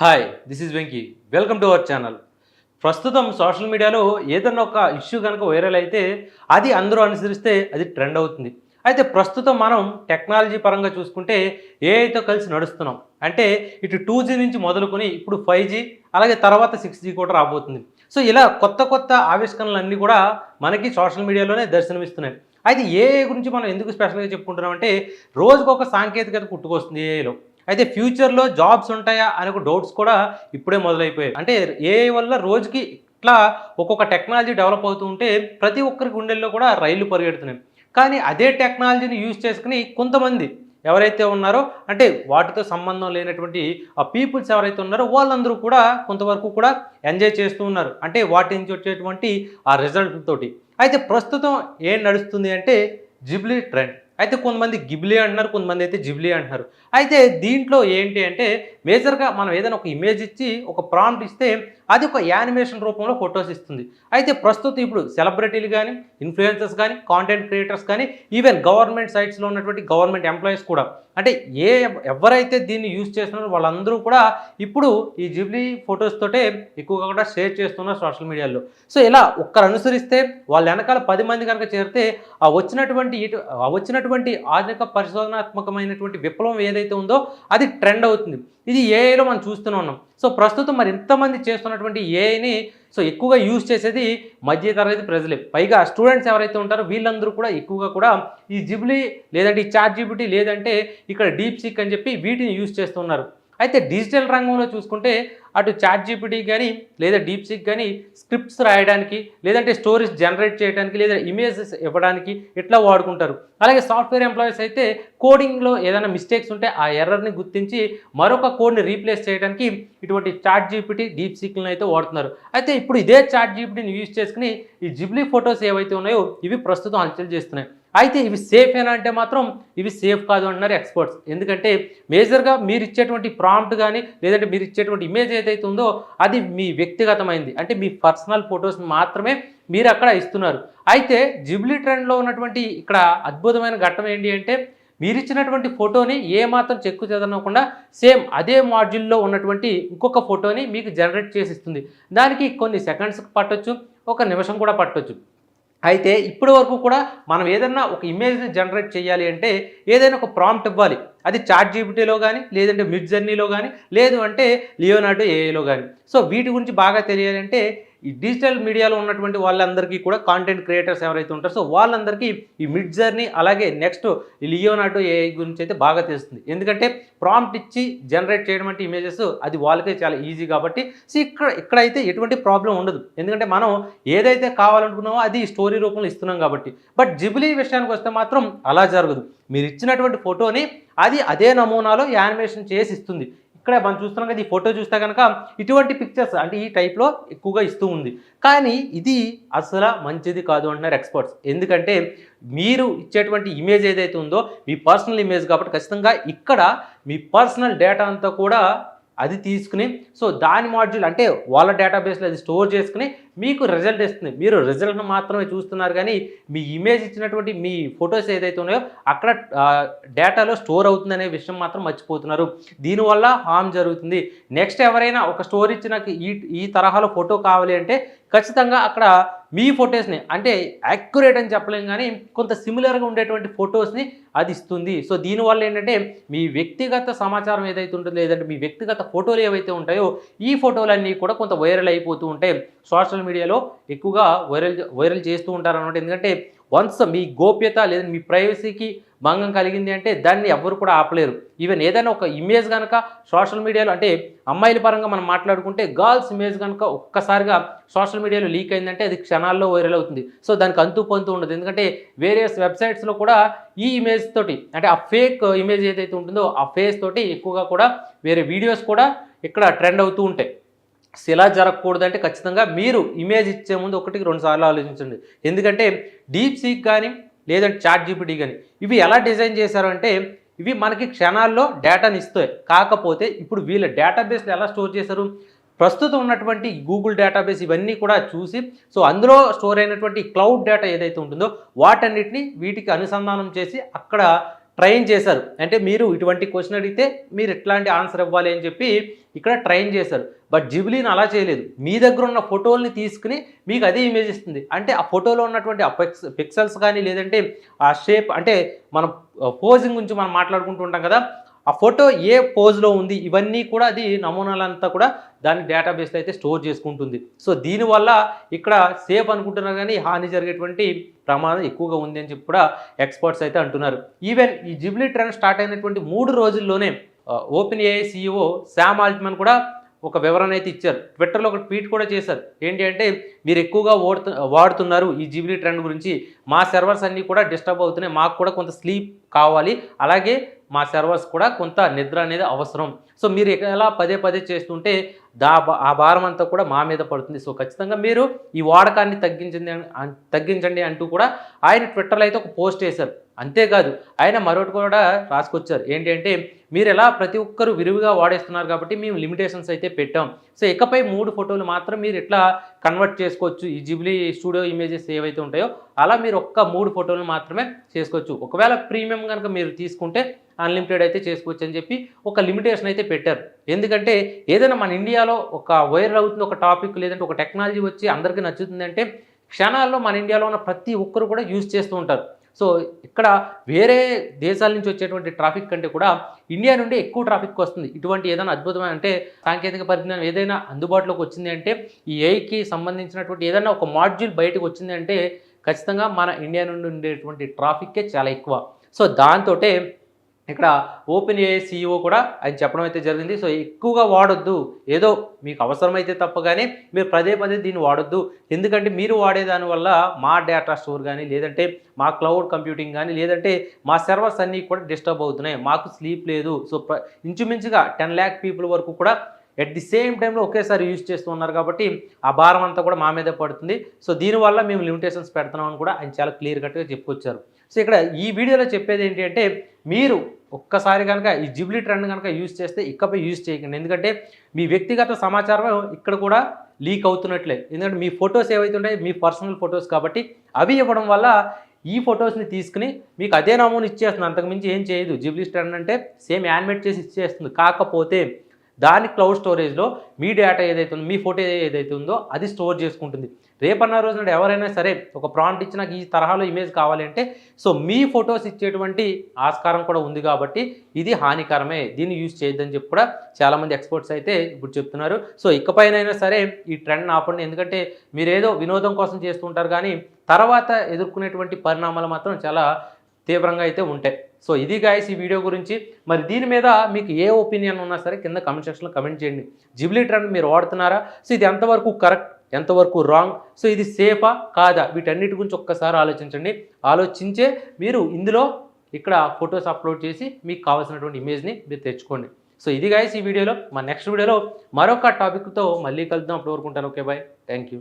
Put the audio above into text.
Hi this is Venky welcome to our channel ప్రస్తుతం social మీడియాలో ఏదన్నా ఒక ఇష్యూ కనుక వైరల్ అయితే అది అందరూ అనుసరిస్తే అది ట్రెండ్ అవుతుంది. అయితే ప్రస్తుతం మనం టెక్నాలజీ పరంగా చూసుకుంటే ఏఐతో కలిసి నడుస్తున్నాం. అంటే ఇటు టూ జీ నుంచి మొదలుకొని ఇప్పుడు ఫైవ్ జీ అలాగే తర్వాత సిక్స్ జీ కూడా రాబోతుంది. సో ఇలా కొత్త కొత్త ఆవిష్కరణలన్నీ కూడా మనకి సోషల్ మీడియాలోనే దర్శనమిస్తున్నాయి. అయితే ఏఐ గురించి మనం ఎందుకు స్పెషల్గా చెప్పుకుంటున్నాం అంటే రోజుకొక ఒక సాంకేతికత పుట్టుకొస్తుంది ఏఐలో అయితే ఫ్యూచర్లో జాబ్స్ ఉంటాయా అనే ఒక డౌట్స్ కూడా ఇప్పుడే మొదలైపోయాయి. అంటే ఏఐ వల్ల రోజుకి ఇట్లా ఒక్కొక్క టెక్నాలజీ డెవలప్ అవుతూ ఉంటే ప్రతి ఒక్కరి గుండెల్లో కూడా రైళ్ళు పరిగెడుతున్నాయి. కానీ అదే టెక్నాలజీని యూజ్ చేసుకుని కొంతమంది ఎవరైతే ఉన్నారో అంటే వాటితో సంబంధం లేనటువంటి ఆ పీపుల్స్ ఎవరైతే ఉన్నారో వాళ్ళందరూ కూడా కొంతవరకు కూడా ఎంజాయ్ చేస్తూ ఉన్నారు. అంటే వాటి నుంచి వచ్చేటువంటి ఆ రిజల్ట్ తోటి. అయితే ప్రస్తుతం ఏం నడుస్తుంది అంటే జిబ్లీ ట్రెండ్ అయితే కొంతమంది గిబ్లీ అంటున్నారు కొంతమంది అయితే జిబ్లీ అంటున్నారు. అయితే దీంట్లో ఏంటి అంటే మేజర్గా మనం ఏదైనా ఒక ఇమేజ్ ఇచ్చి ఒక ప్రాంప్ట్ ఇస్తే అది ఒక యానిమేషన్ రూపంలో ఫొటోస్ ఇస్తుంది. అయితే ప్రస్తుతం ఇప్పుడు సెలబ్రిటీలు కానీ ఇన్ఫ్లుయెన్సర్స్ కానీ కాంటెంట్ క్రియేటర్స్ కానీ ఈవెన్ గవర్నమెంట్ సైట్స్లో ఉన్నటువంటి గవర్నమెంట్ ఎంప్లాయీస్ కూడా అంటే ఏ ఎవరైతే దీన్ని యూజ్ చేస్తున్నారో వాళ్ళందరూ కూడా ఇప్పుడు ఈ జిబ్లీ ఫొటోస్ తోటే ఎక్కువగా కూడా షేర్ చేస్తున్నారు సోషల్ మీడియాలో. సో ఇలా ఒక్కరు అనుసరిస్తే వాళ్ళ వెనకాల పది మంది కనుక చేరితే ఆ వచ్చినటువంటి వచ్చినటువంటి ఉన్నటువంటి ఆధునిక పరిశోధనాత్మకమైనటువంటి విప్లవం ఏదైతే ఉందో అది ట్రెండ్ అవుతుంది. ఇది ఏఐలో మనం చూస్తూనే ఉన్నాం. సో ప్రస్తుతం మరి ఎంతమంది చేస్తున్నటువంటి ఏఐని సో ఎక్కువగా యూజ్ చేసేది మధ్యతరగతి ప్రజలే. పైగా స్టూడెంట్స్ ఎవరైతే ఉంటారో వీళ్ళందరూ కూడా ఎక్కువగా కూడా ఈ జిబ్లీ లేదంటే ఈ చాట్ జీబిటీ లేదంటే ఇక్కడ డీప్ సిక్ అని చెప్పి వీటిని యూజ్ చేస్తున్నారు అయితే డిజిటల్ రంగంలో చూసుకుంటే అటు చాట్ జీపీటీ కానీ లేదా డీప్ సిక్ కానీ స్క్రిప్ట్స్ రాయడానికి లేదంటే స్టోరీస్ జనరేట్ చేయడానికి లేదా ఇమేజెస్ ఇవ్వడానికి ఇట్లా వాడుకుంటారు. అలాగే సాఫ్ట్వేర్ ఎంప్లాయీస్ అయితే కోడింగ్లో ఏదైనా మిస్టేక్స్ ఉంటే ఆ ఎర్రర్ని గుర్తించి మరొక కోడ్ని రీప్లేస్ చేయడానికి ఇటువంటి చాట్ జీపీటీ డీప్ సిక్లను అయితే వాడుతున్నారు. అయితే ఇప్పుడు ఇదే చాట్ జీపీటీని యూజ్ చేసుకుని ఈ జిబ్లీ ఫొటోస్ ఏవైతే ఉన్నాయో ఇవి ప్రస్తుతం హల్చల్ చేస్తున్నాయి. అయితే ఇవి సేఫ్ ఏనా అంటే మాత్రం ఇవి సేఫ్ కాదు అంటున్నారు ఎక్స్పర్ట్స్ ఎందుకంటే మేజర్గా మీరు ఇచ్చేటువంటి ప్రాంప్ట్ కానీ లేదంటే మీరు ఇచ్చేటువంటి ఇమేజ్ ఏదైతే ఉందో అది మీ వ్యక్తిగతమైంది. అంటే మీ పర్సనల్ ఫొటోస్ మాత్రమే మీరు అక్కడ ఇస్తున్నారు. అయితే జిబ్లీ ట్రెండ్లో ఉన్నటువంటి ఇక్కడ అద్భుతమైన ఘట్టం ఏంటి అంటే మీరు ఇచ్చినటువంటి ఫోటోని ఏమాత్రం చెక్కు చెదనకుండా సేమ్ అదే మాడ్యూల్లో ఉన్నటువంటి ఇంకొక ఫోటోని మీకు జనరేట్ చేసి ఇస్తుంది. దానికి కొన్ని సెకండ్స్ పట్టొచ్చు ఒక నిమిషం కూడా పట్టొచ్చు. అయితే ఇప్పటి వరకు కూడా మనం ఏదైనా ఒక ఇమేజ్ని జనరేట్ చేయాలి అంటే ఏదైనా ఒక ప్రాంప్ట్ ఇవ్వాలి. అది చాట్ జీబీటీలో కానీ లేదంటే మిడ్ జర్నీలో కానీ లేదు అంటే లియోనార్డో ఏఐలో కానీ సో వీటి గురించి బాగా తెలియాలంటే ఈ డిజిటల్ మీడియాలో ఉన్నటువంటి వాళ్ళందరికీ కూడా కాంటెంట్ క్రియేటర్స్ ఎవరైతే ఉంటారో సో వాళ్ళందరికీ ఈ మిడ్ జర్నీ అలాగే నెక్స్ట్ ఈ లియోనాటో ఏఐ గురించి అయితే బాగా తెలుస్తుంది. ఎందుకంటే ప్రాంప్ట్ ఇచ్చి జనరేట్ చేయడం అంటే ఇమేజెస్ అది వాళ్ళకే చాలా ఈజీ కాబట్టి సో ఇక్కడ ఇక్కడైతే ఎటువంటి ప్రాబ్లం ఉండదు. ఎందుకంటే మనం ఏదైతే కావాలనుకున్నామో అది స్టోరీ రూపంలో ఇస్తున్నాం కాబట్టి. బట్ జిబిలీ విషయానికి వస్తే మాత్రం అలా జరగదు. మీరు ఇచ్చినటువంటి ఫోటోని అది అదే నమూనాలో యానిమేషన్ చేసి ఇస్తుంది. ఇక్కడ మనం చూస్తున్నాం కదా ఈ ఫోటో చూస్తే కనుక ఇటువంటి పిక్చర్స్ అంటే ఈ టైప్లో ఎక్కువగా ఇస్తూ ఉంది. కానీ ఇది అసలు మంచిది కాదు అంటున్నారు ఎక్స్పర్ట్స్ ఎందుకంటే మీరు ఇచ్చేటువంటి ఇమేజ్ ఏదైతే ఉందో మీ పర్సనల్ ఇమేజ్ కాబట్టి ఖచ్చితంగా ఇక్కడ మీ పర్సనల్ డేటా అంతా కూడా అది తీసుకుని సో దాని మాడ్యూల్ అంటే వాళ్ళ డేటాబేస్లో అది స్టోర్ చేసుకుని మీకు రిజల్ట్ ఇస్తుంది. మీరు రిజల్ట్ను మాత్రమే చూస్తున్నారు కానీ మీ ఇమేజ్ ఇచ్చినటువంటి మీ ఫొటోస్ ఏదైతే ఉన్నాయో అక్కడ డేటాలో స్టోర్ అవుతుందనే విషయం మాత్రం మర్చిపోతున్నారు. దీనివల్ల హామ్ జరుగుతుంది. నెక్స్ట్ ఎవరైనా ఒక స్టోర్ ఇచ్చి నాకు ఈ ఈ తరహాలో ఫోటో కావాలి అంటే ఖచ్చితంగా అక్కడ మీ ఫొటోస్ని అంటే యాక్యురేట్ అని చెప్పలేం కానీ కొంత సిమిలర్గా ఉండేటువంటి ఫొటోస్ని అది ఇస్తుంది. సో దీనివల్ల ఏంటంటే మీ వ్యక్తిగత సమాచారం ఏదైతే ఉంటుందో లేదంటే మీ వ్యక్తిగత ఫోటోలు ఏవైతే ఉంటాయో ఈ ఫోటోలన్నీ కూడా కొంత వైరల్ అయిపోతూ ఉంటాయి సోషల్ మీడియాలో ఎక్కువగా వైరల్ వైరల్ చేస్తూ ఉంటారు అనమాట ఎందుకంటే వన్స్ మీ గోప్యత లేదా మీ ప్రైవసీకి భంగం కలిగింది అంటే దాన్ని ఎవ్వరు కూడా ఆపలేరు. ఈవెన్ ఏదైనా ఒక ఇమేజ్ కనుక సోషల్ మీడియాలో అంటే అమ్మాయిల పరంగా మనం మాట్లాడుకుంటే గర్ల్స్ ఇమేజ్ కనుక ఒక్కసారిగా సోషల్ మీడియాలో లీక్ అయిందంటే అది క్షణాల్లో వైరల్ అవుతుంది. సో దానికి అంతు పొంతు ఉండదు. ఎందుకంటే వేరియస్ వెబ్సైట్స్లో కూడా ఈ ఇమేజ్ తోటి అంటే ఆ ఫేక్ ఇమేజ్ ఏదైతే ఉంటుందో ఆ ఫేస్ తోటి ఎక్కువగా కూడా వేరే వీడియోస్ కూడా ఇక్కడ ట్రెండ్ అవుతూ ఉంటాయి. అసలు ఇలా జరగకూడదంటే ఖచ్చితంగా మీరు ఇమేజ్ ఇచ్చే ముందు ఒకటికి రెండు సార్లు ఆలోచించండి. ఎందుకంటే డీప్ సీక్ కానీ లేదంటే చాట్ జీపీటీ కానీ ఇవి ఎలా డిజైన్ చేశారు అంటే ఇవి మనకి క్షణాల్లో డేటాని ఇస్తాయి. కాకపోతే ఇప్పుడు వీళ్ళ డేటాబేస్లో ఎలా స్టోర్ చేశారు? ప్రస్తుతం ఉన్నటువంటి గూగుల్ డేటాబేస్ ఇవన్నీ కూడా చూసి సో అందులో స్టోర్ అయినటువంటి క్లౌడ్ డేటా ఏదైతే ఉంటుందో వాటన్నిటిని వీటికి అనుసంధానం చేసి అక్కడ ట్రైన్ చేశారు. అంటే మీరు ఇటువంటి క్వశ్చన్ అడిగితే మీరు ఎట్లాంటి ఆన్సర్ ఇవ్వాలి అని చెప్పి ఇక్కడ ట్రైన్ చేశారు. బట్ జిబ్లీని అలా చేయలేదు. మీ దగ్గర ఉన్న ఫోటోల్ని తీసుకుని మీకు అదే ఇమేజ్ ఇస్తుంది. అంటే ఆ ఫోటోలో ఉన్నటువంటి ఆ పిక్స్ పిక్సెల్స్ కానీ లేదంటే ఆ షేప్ అంటే మనం uh, పోజింగ్ గురించి మనం మాట్లాడుకుంటూ ఉంటాం కదా ఆ ఫోటో ఏ పోజ్లో ఉంది ఇవన్నీ కూడా అది నమూనాలంతా కూడా దాని డేటాబేస్లో అయితే స్టోర్ చేసుకుంటుంది. సో దీనివల్ల ఇక్కడ సేఫ్ అనుకుంటున్నారు కానీ హాని జరిగేటువంటి ప్రమాదం ఎక్కువగా ఉంది అని చెప్పి కూడా ఎక్స్పర్ట్స్ అయితే అంటున్నారు. ఈవెన్ ఈ జిబ్లీ ట్రెండ్ స్టార్ట్ అయినటువంటి మూడు రోజుల్లోనే open AI CEO Sam Altman కూడా ఒక వివరణ అయితే ఇచ్చారు. ట్విట్టర్లో ఒక ట్వీట్ కూడా చేశారు. ఏంటి అంటే మీరు ఎక్కువగా ఓడుతు వాడుతున్నారు ఈ జీబీ ట్రెండ్ గురించి. మా సర్వర్స్ అన్నీ కూడా డిస్టర్బ్ అవుతున్నాయి. మాకు కూడా కొంత స్లీప్ కావాలి. అలాగే మా సర్వర్స్ కూడా కొంత నిద్ర అనేది అవసరం. సో మీరు ఎలా పదే పదే చేస్తుంటే దా ఆ భారం అంతా కూడా మా మీద పడుతుంది. సో ఖచ్చితంగా మీరు ఈ వాడకాన్ని తగ్గించండి తగ్గించండి అంటూ కూడా ఆయన ట్విట్టర్లో అయితే ఒక పోస్ట్ వేశారు. అంతేకాదు ఆయన మరొకటి కూడా రాసుకొచ్చారు. ఏంటంటే మీరు ఎలా ప్రతి ఒక్కరు విరివిగా వాడేస్తున్నారు కాబట్టి మేము లిమిటేషన్స్ అయితే పెట్టాం. సో ఇకపై మూడు ఫోటోలు మాత్రం మీరు ఎట్లా కన్వర్ట్ చేసుకోవచ్చు. ఈ జిబ్లీ స్టూడియో ఇమేజెస్ ఏవైతే ఉంటాయో అలా మీరు ఒక్క మూడు ఫోటోలు మాత్రమే చేసుకోవచ్చు. ఒకవేళ ప్రీమియం కనుక మీరు తీసుకుంటే అన్లిమిటెడ్ అయితే చేసుకోవచ్చు అని చెప్పి ఒక లిమిటేషన్ అయితే పెట్టారు. ఎందుకంటే ఏదైనా మన ఇండియాలో ఒక వైరల్ అవుతుంది ఒక టాపిక్ లేదంటే ఒక టెక్నాలజీ వచ్చి అందరికీ నచ్చుతుంది అంటే క్షణాల్లో మన ఇండియాలో ఉన్న ప్రతి ఒక్కరు కూడా యూజ్ చేస్తూ ఉంటారు. సో ఇక్కడ వేరే దేశాల నుంచి వచ్చేటువంటి ట్రాఫిక్ కంటే కూడా ఇండియా నుండి ఎక్కువ ట్రాఫిక్ వస్తుంది. ఇటువంటి ఏదైనా అద్భుతమైన అంటే సాంకేతిక పరిజ్ఞానం ఏదైనా అందుబాటులోకి వచ్చింది అంటే ఈ ఏఐకి సంబంధించినటువంటి ఏదైనా ఒక మాడ్యూల్ బయటకు వచ్చింది అంటే ఖచ్చితంగా మన ఇండియా నుండి ఉండేటువంటి ట్రాఫిక్కే చాలా ఎక్కువ. సో దాంతో ఇక్కడ ఓపెన్ ఏఐ సీఈఓ కూడా ఆయన చెప్పడం అయితే జరిగింది. సో ఎక్కువగా వాడొద్దు. ఏదో మీకు అవసరమైతే తప్ప కానీ మీరు పదే పదే దీన్ని వాడొద్దు. ఎందుకంటే మీరు వాడేదాని వల్ల మా డేటా స్టోర్ కానీ లేదంటే మా క్లౌడ్ కంప్యూటింగ్ కానీ లేదంటే మా సర్వర్స్ అన్నీ కూడా డిస్టర్బ్ అవుతున్నాయి. మాకు స్లీప్ లేదు. సో ఇంచుమించుగా టెన్ ల్యాక్ పీపుల్ వరకు కూడా ఎట్ ది సేమ్ టైంలో ఒకేసారి యూజ్ చేస్తూ ఉన్నారు కాబట్టి ఆ భారం అంతా కూడా మా మీద పడుతుంది. సో దీనివల్ల మేము లిమిటేషన్స్ పెడుతున్నామని కూడా ఆయన చాలా క్లియర్ కట్గా చెప్పుకొచ్చారు. సో ఇక్కడ ఈ వీడియోలో చెప్పేది ఏంటి అంటే మీరు ఒక్కసారి కనుక ఈ జిబ్లీ ట్రెండ్ కనుక యూజ్ చేస్తే ఇకపై యూజ్ చేయకండి. ఎందుకంటే మీ వ్యక్తిగత సమాచారం ఇక్కడ కూడా లీక్ అవుతున్నట్లే. ఎందుకంటే మీ ఫొటోస్ ఏవైతే ఉంటాయో మీ పర్సనల్ ఫొటోస్ కాబట్టి అవి ఇవ్వడం వల్ల ఈ ఫొటోస్ని తీసుకుని మీకు అదే నమూనా ఇచ్చేస్తుంది. అంతకుమించి ఏం చేయదు. జిబ్లీ స్టాండ్ అంటే సేమ్ యానిమేట్ చేసి ఇచ్చేస్తుంది. కాకపోతే దాని క్లౌడ్ స్టోరేజ్లో మీ డేటా ఏదైతే ఉందో మీ ఫోటో ఏదైతే ఉందో అది స్టోర్ చేసుకుంటుంది. రేపన్న రోజున ఎవరైనా సరే ఒక ప్రాంప్ట్ ఇచ్చి నాకు ఈ తరహాలో ఇమేజ్ కావాలి అంటే సో మీ ఫొటోస్ ఇచ్చేటువంటి ఆస్కారం కూడా ఉంది కాబట్టి ఇది హానికరమే. దీన్ని యూజ్ చేయొద్దని చెప్పి కూడా చాలామంది ఎక్స్పర్ట్స్ అయితే ఇప్పుడు చెప్తున్నారు. సో ఇకపైనైనా సరే ఈ ట్రెండ్ ఆపండి. ఎందుకంటే మీరు ఏదో వినోదం కోసం చేస్తుంటారు కానీ తర్వాత ఎదుర్కొనేటువంటి పరిణామాలు మాత్రం చాలా తీవ్రంగా అయితే ఉంటాయి. సో ఇది గాయస్ ఈ వీడియో గురించి. మరి దీని మీద మీకు ఏ ఒపీనియన్ ఉన్నా సరే కింద కమెంట్ సెక్షన్లో కమెంట్ చేయండి. జిబ్లీ ట్రెండ్ మీరు వాడుతున్నారా? సో ఇది ఎంతవరకు కరెక్ట్ ఎంతవరకు రాంగ్ సో ఇది సేఫా కాదా? వీటన్నిటి గురించి ఒక్కసారి ఆలోచించండి. ఆలోచించే మీరు ఇందులో ఇక్కడ ఫొటోస్ అప్లోడ్ చేసి మీకు కావాల్సినటువంటి ఇమేజ్ని మీరు తెచ్చుకోండి. సో ఇది గాయస్ ఈ వీడియోలో మా నెక్స్ట్ వీడియోలో మరొక టాపిక్తో మళ్ళీ కలుద్దాం. అప్పుడు వరకు ఓకే బాయ్ థ్యాంక్ యూ